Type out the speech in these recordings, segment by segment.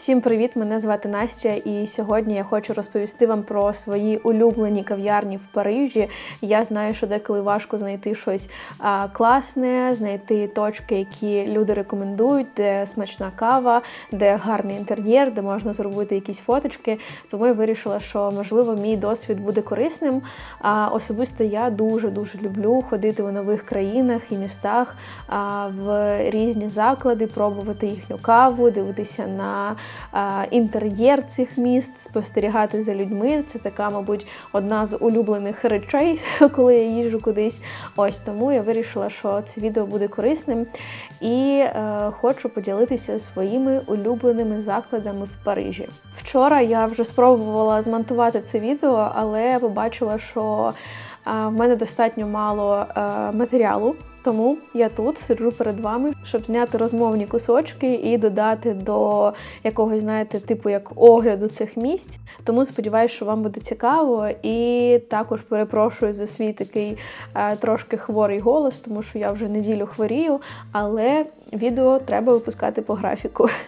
Всім привіт! Мене звати Настя, і сьогодні я хочу розповісти вам про свої улюблені кав'ярні в Парижі. Я знаю, що деколи важко знайти щось а, класне, знайти точки, які люди рекомендують, де смачна кава, де гарний інтер'єр, де можна зробити якісь фоточки. Тому я вирішила, що можливо мій досвід буде корисним. А особисто я дуже дуже люблю ходити в нових країнах і містах а, в різні заклади, пробувати їхню каву, дивитися на інтер'єр цих міст, спостерігати за людьми. Це така, мабуть, одна з улюблених речей, коли я їжджу кудись. Ось тому я вирішила, що це відео буде корисним і е, хочу поділитися своїми улюбленими закладами в Парижі. Вчора я вже спробувала змонтувати це відео, але побачила, що в мене достатньо мало е, матеріалу. Тому я тут сиджу перед вами, щоб зняти розмовні кусочки і додати до якогось, знаєте, типу як огляду цих місць. Тому сподіваюся, що вам буде цікаво. І також перепрошую за свій такий е, трошки хворий голос, тому що я вже неділю хворію, але відео треба випускати по графіку.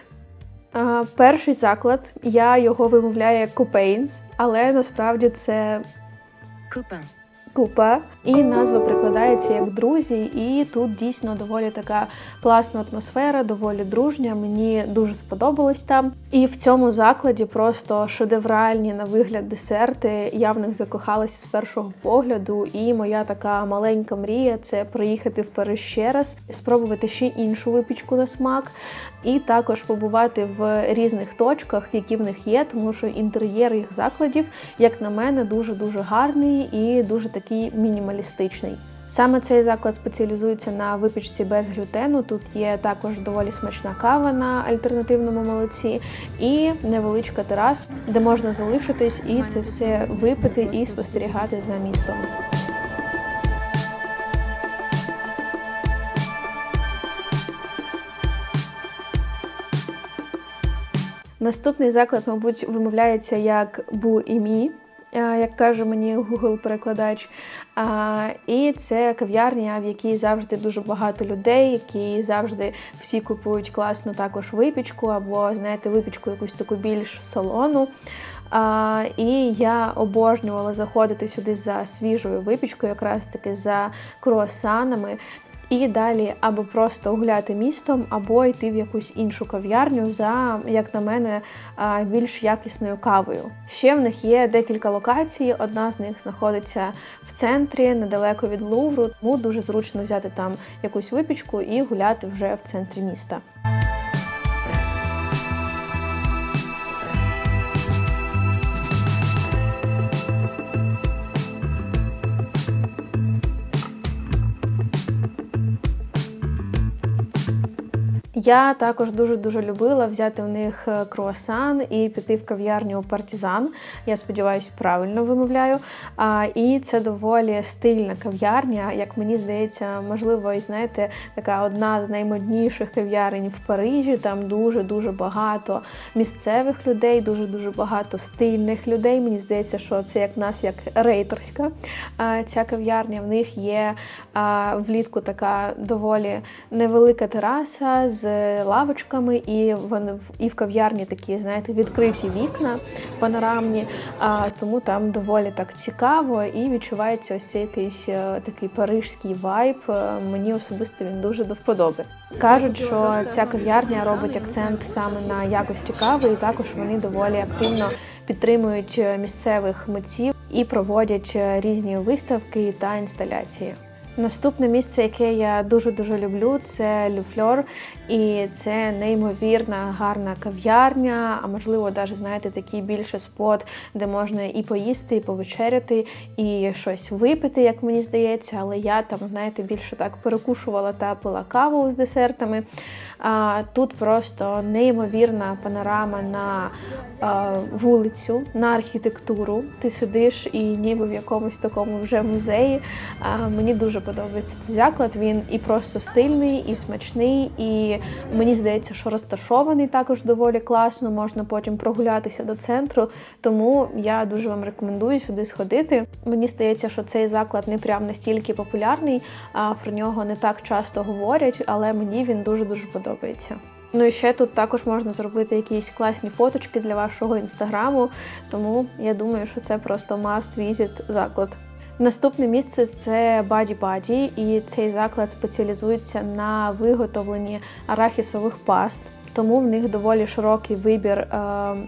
Е, перший заклад, я його вимовляю як Купейнс, але насправді це Copain. Купе, і назва прикладається як друзі. І тут дійсно доволі така класна атмосфера, доволі дружня. Мені дуже сподобалось там. І в цьому закладі просто шедевральні на вигляд десерти. Я в них закохалася з першого погляду. І моя така маленька мрія це приїхати в Париж ще раз, спробувати ще іншу випічку на смак. І також побувати в різних точках, які в них є, тому що інтер'єр їх закладів, як на мене, дуже дуже гарний і дуже такий мінімалістичний. Саме цей заклад спеціалізується на випічці без глютену. Тут є також доволі смачна кава на альтернативному молоці і невеличка тераса, де можна залишитись і це все випити і спостерігати за містом. Наступний заклад, мабуть, вимовляється як бу і мі, як каже мені Google перекладач. І це кав'ярня, в якій завжди дуже багато людей, які завжди всі купують класну також випічку, або знаєте, випічку якусь таку більш солону. І я обожнювала заходити сюди за свіжою випічкою, якраз таки за круасанами. І далі або просто гуляти містом, або йти в якусь іншу кав'ярню за, як на мене, більш якісною кавою. Ще в них є декілька локацій. Одна з них знаходиться в центрі, недалеко від Лувру. Тому дуже зручно взяти там якусь випічку і гуляти вже в центрі міста. Я також дуже дуже любила взяти в них е, круасан і піти в кав'ярню партізан. Я сподіваюся, правильно вимовляю. А, І це доволі стильна кав'ярня. Як мені здається, можливо, і знаєте, така одна з наймодніших кав'ярень в Парижі. Там дуже дуже багато місцевих людей, дуже дуже багато стильних людей. Мені здається, що це як нас, як рейтерська. А, Ця кав'ярня в них є а, влітку така доволі невелика тераса з лавочками, і вони і в кав'ярні такі, знаєте, відкриті вікна панорамні, а тому там доволі так цікаво і відчувається ось цей якийсь е, такий парижський вайб. Е, Мені особисто він дуже до вподоби. Кажуть, що ця кав'ярня робить акцент саме на якості кави, і також вони доволі активно підтримують е, місцевих митців і проводять різні виставки та інсталяції. Наступне місце, яке я дуже дуже люблю, це Люфльор. І це неймовірна гарна кав'ярня, а можливо, навіть знаєте, такий більше спот, де можна і поїсти, і повечеряти, і щось випити, як мені здається. Але я там, знаєте, більше так перекушувала та пила каву з десертами. Тут просто неймовірна панорама на вулицю, на архітектуру. Ти сидиш і ніби в якомусь такому вже музеї. Мені дуже подобається цей заклад. Він і просто стильний, і смачний, і мені здається, що розташований також доволі класно. Можна потім прогулятися до центру. Тому я дуже вам рекомендую сюди сходити. Мені здається, що цей заклад не прям настільки популярний, а про нього не так часто говорять, але мені він дуже дуже подобається. Ну і ще тут також можна зробити якісь класні фоточки для вашого інстаграму, тому я думаю, що це просто must visit заклад. Наступне місце це Баді Баді, і цей заклад спеціалізується на виготовленні арахісових паст. Тому в них доволі широкий вибір е,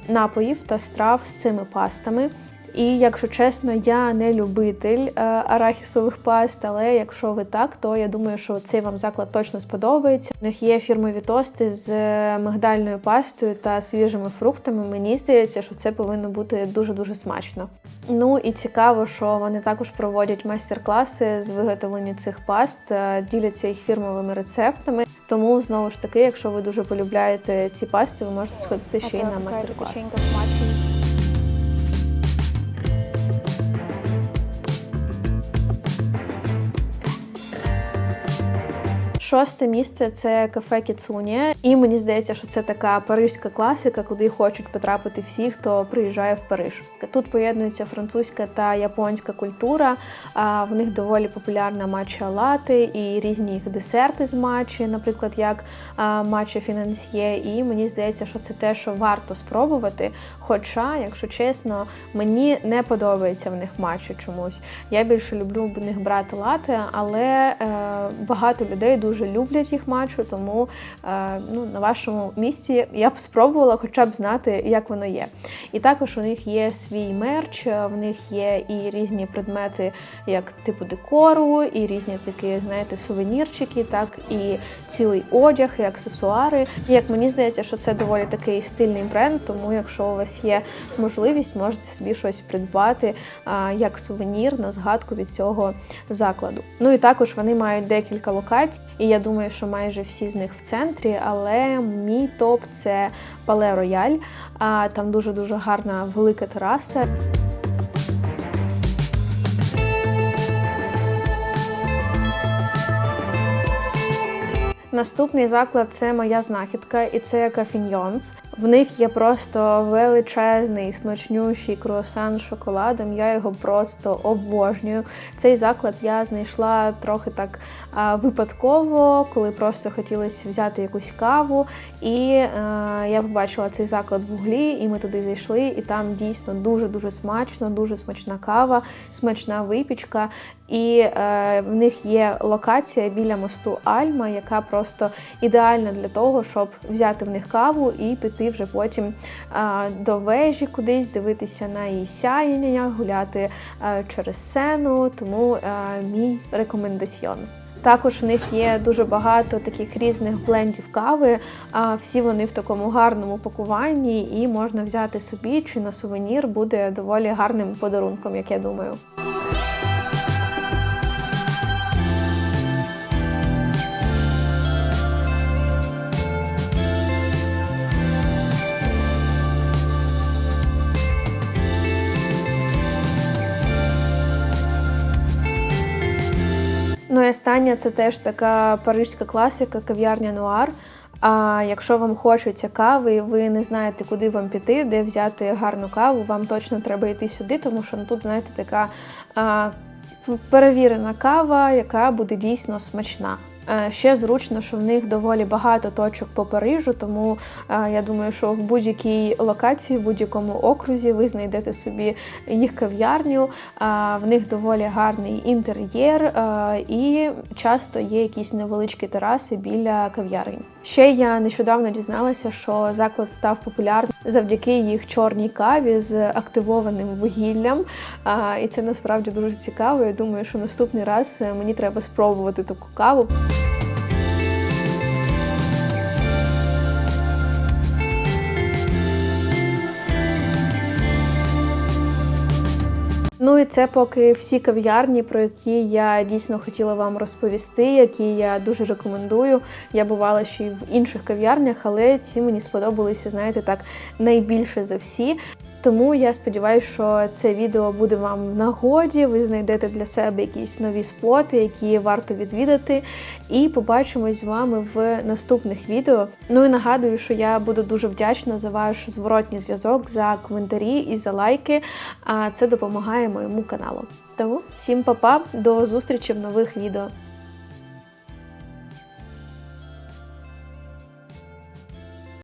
напоїв та страв з цими пастами. І якщо чесно, я не любитель е, арахісових паст, але якщо ви так, то я думаю, що цей вам заклад точно сподобається. У них є фірмові тости з е, мигдальною пастою та свіжими фруктами. Мені здається, що це повинно бути дуже дуже смачно. Ну і цікаво, що вони також проводять майстер-класи з виготовлення цих паст, е, діляться їх фірмовими рецептами. Тому знову ж таки, якщо ви дуже полюбляєте ці пасти, ви можете сходити ще й на майстер-клас. Шосте місце це кафе Кіцуні. І мені здається, що це така паризька класика, куди хочуть потрапити всі, хто приїжджає в Париж. Тут поєднується французька та японська культура. В них доволі популярна матча лати і різні їх десерти з матчі, наприклад, як матча фінансьє. І мені здається, що це те, що варто спробувати. Хоча, якщо чесно, мені не подобається в них матча чомусь. Я більше люблю в них брати лати, але е, багато людей дуже люблять їх матчу, тому е, ну, на вашому місці я б спробувала хоча б знати, як воно є. І також у них є свій мерч, е, в них є і різні предмети, як типу декору, і різні такі, знаєте, сувенірчики, так і цілий одяг, і аксесуари. І як мені здається, що це доволі такий стильний бренд, тому якщо у вас є можливість, можете собі щось придбати а, як сувенір на згадку від цього закладу. Ну і також вони мають декілька локацій, я думаю, що майже всі з них в центрі, але мій топ це Пале Рояль. Там дуже дуже гарна велика тераса. Наступний заклад це моя знахідка, і це кафіньйонс. В них є просто величезний смачнющий круасан з шоколадом. Я його просто обожнюю. Цей заклад я знайшла трохи так випадково, коли просто хотілося взяти якусь каву. І а, я побачила цей заклад в углі, і ми туди зайшли. І там дійсно дуже дуже смачно, дуже смачна кава, смачна випічка. І е, в них є локація біля мосту Альма, яка просто ідеальна для того, щоб взяти в них каву і піти вже потім до вежі кудись, дивитися на її сяєння, гуляти е, через сцену. Тому е, мій рекомендаціон. Також у них є дуже багато таких різних блендів кави. А всі вони в такому гарному пакуванні, і можна взяти собі чи на сувенір буде доволі гарним подарунком, як я думаю. Ну і остання це теж така парижська класика, кав'ярня Нуар. А якщо вам хочеться кави, і ви не знаєте, куди вам піти, де взяти гарну каву, вам точно треба йти сюди, тому що ну, тут, знаєте, така а, перевірена кава, яка буде дійсно смачна. Е, Ще зручно, що в них доволі багато точок по Парижу, тому е, я думаю, що в будь-якій локації, в будь-якому окрузі ви знайдете собі їх кав'ярню. Е, В них доволі гарний інтер'єр і часто є якісь невеличкі тераси біля кав'ярень. Ще я нещодавно дізналася, що заклад став популярним завдяки їх чорній каві з активованим вугіллям. І це насправді дуже цікаво. Я думаю, що наступний раз е, мені треба спробувати таку каву. Це поки всі кав'ярні, про які я дійсно хотіла вам розповісти, які я дуже рекомендую. Я бувала ще й в інших кав'ярнях, але ці мені сподобалися, знаєте, так найбільше за всі. Тому я сподіваюся, що це відео буде вам в нагоді. Ви знайдете для себе якісь нові споти, які варто відвідати. І побачимось з вами в наступних відео. Ну і нагадую, що я буду дуже вдячна за ваш зворотній зв'язок, за коментарі і за лайки. А це допомагає моєму каналу. Тому всім па-па, до зустрічі в нових відео.